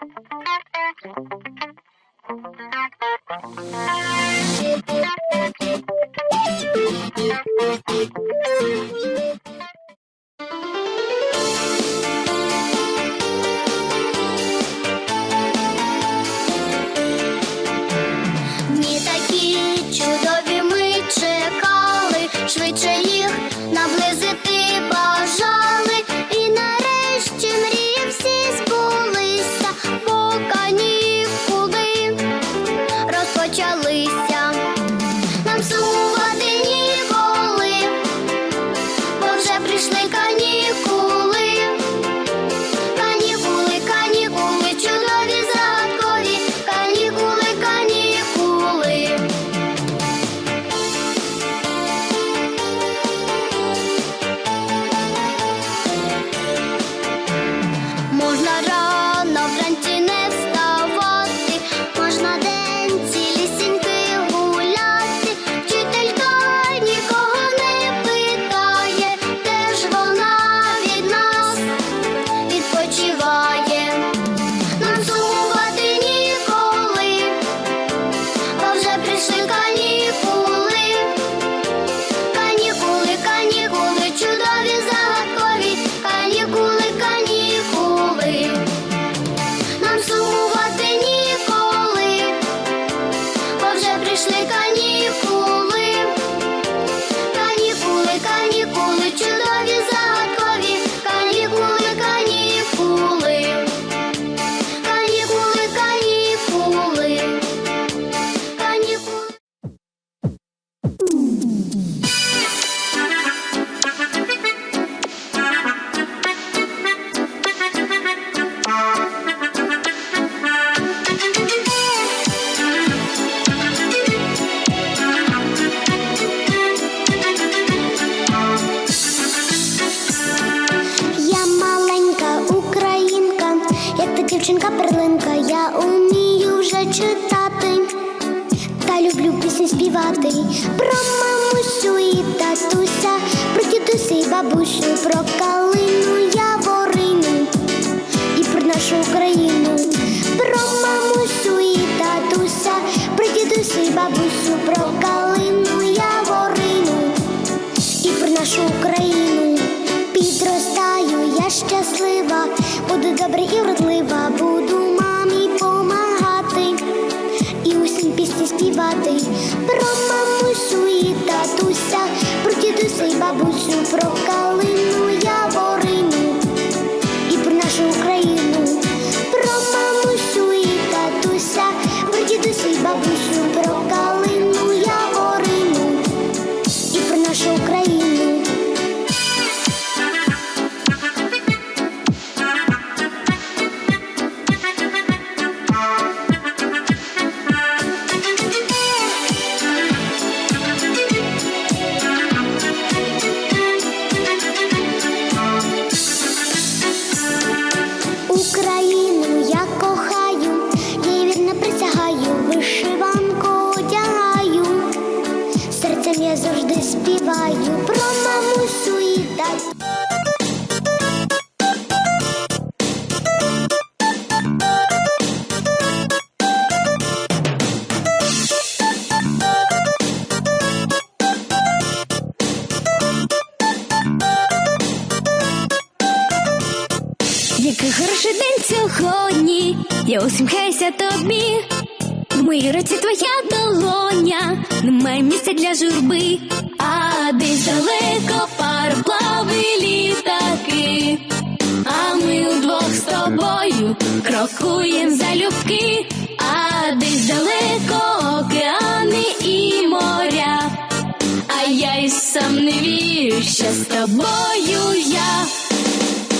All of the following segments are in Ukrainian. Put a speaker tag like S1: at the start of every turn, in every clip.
S1: Thank you. Люблю пісні співати. Про мамусю і татуся, про дідуся і бабусю, про калину яворину і про нашу Україну, про мамусю про
S2: немає для журби, а десь далеко пароплави літаки. А ми удвох з тобою крокуєм залюбки, а десь далеко океани і моря. А я й сам не вірю, що з тобою я.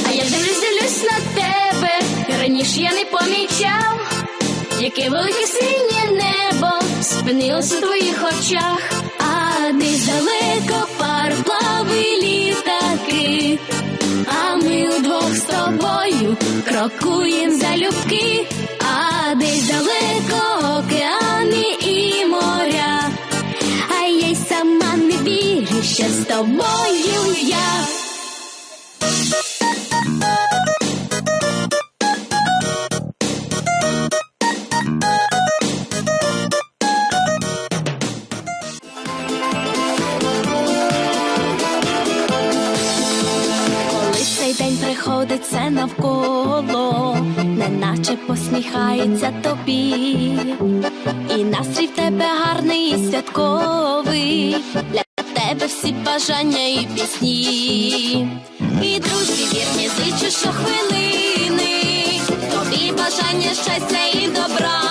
S2: А я дивлюсь, дивлюсь на тебе. Раніше я не помічав, яке велике синє небо спинилось у твоїх очах, а десь далеко пароплави літаки. А ми удвох з тобою крокуєм залюбки, а десь далеко океани і моря. А я й сама не вірю, що з тобою все
S1: навколо, неначе посміхається тобі, і настрій в тебе гарний, і святковий, для тебе всі бажання і пісні, і друзі, вірні зичу щохвилини, тобі бажання щастя і добра.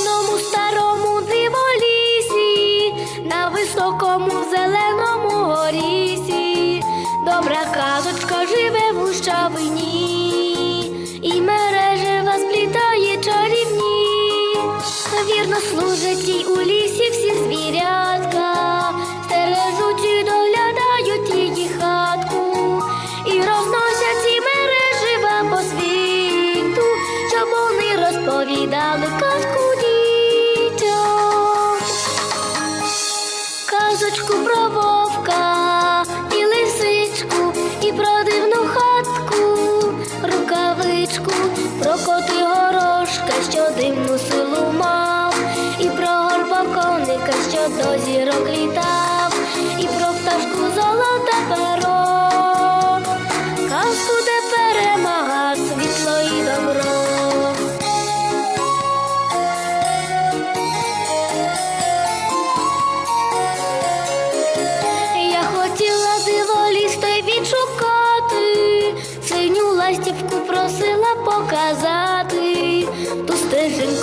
S1: чорному старому диволісі, на високому зеленому горісі, добра казочка живе в ущавині, і мережева сплітає чарівні, вірно служить їй у лісі всі звірятка, стережуть і доглядають її хатку, і розносять ці мережева по світу, щоб вони розповідали. до зірок літав, і про пташку золота перо, казку де перемага світло і добро. Я хотіла диво відшукати, синю ластівку просила показати ту стежинку.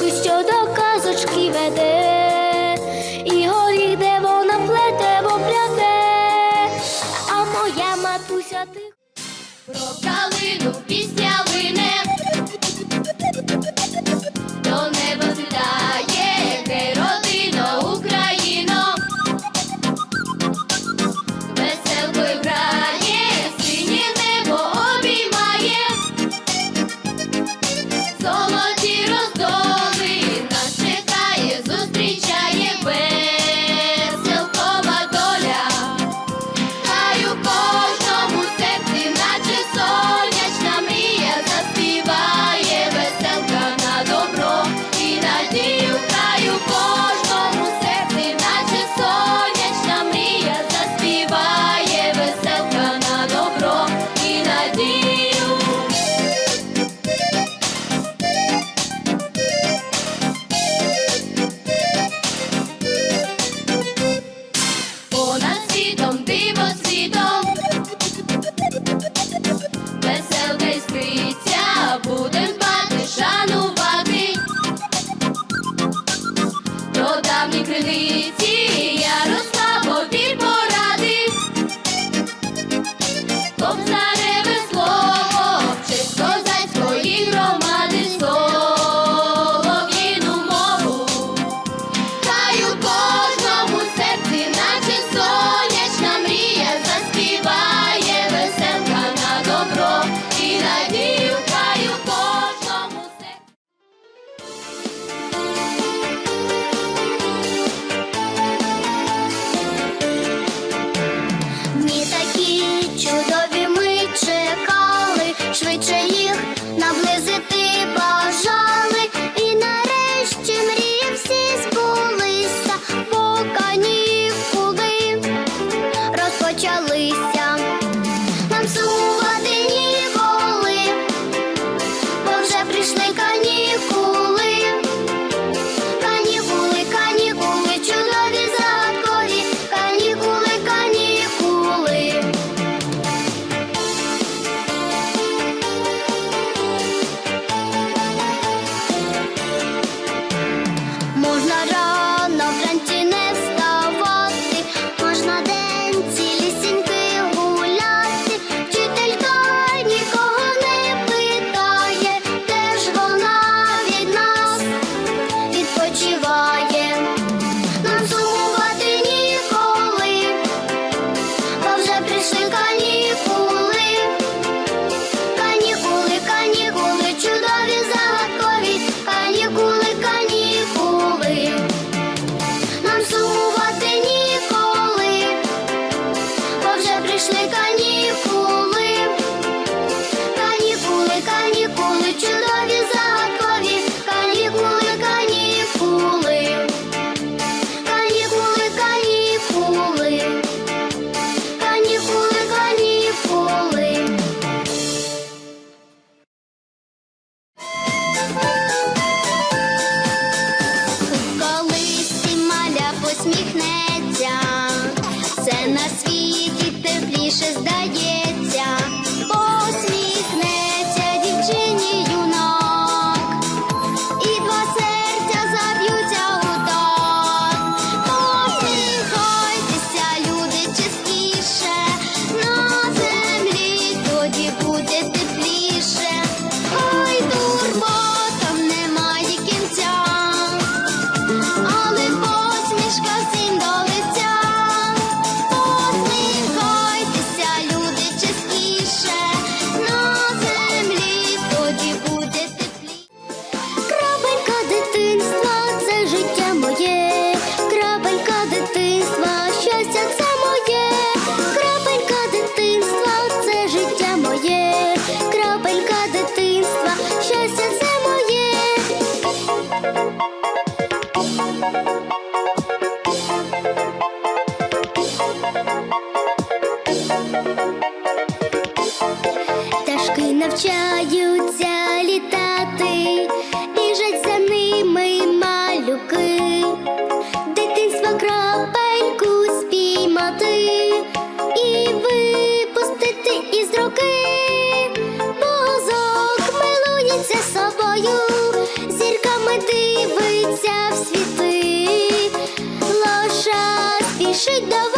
S1: Shake the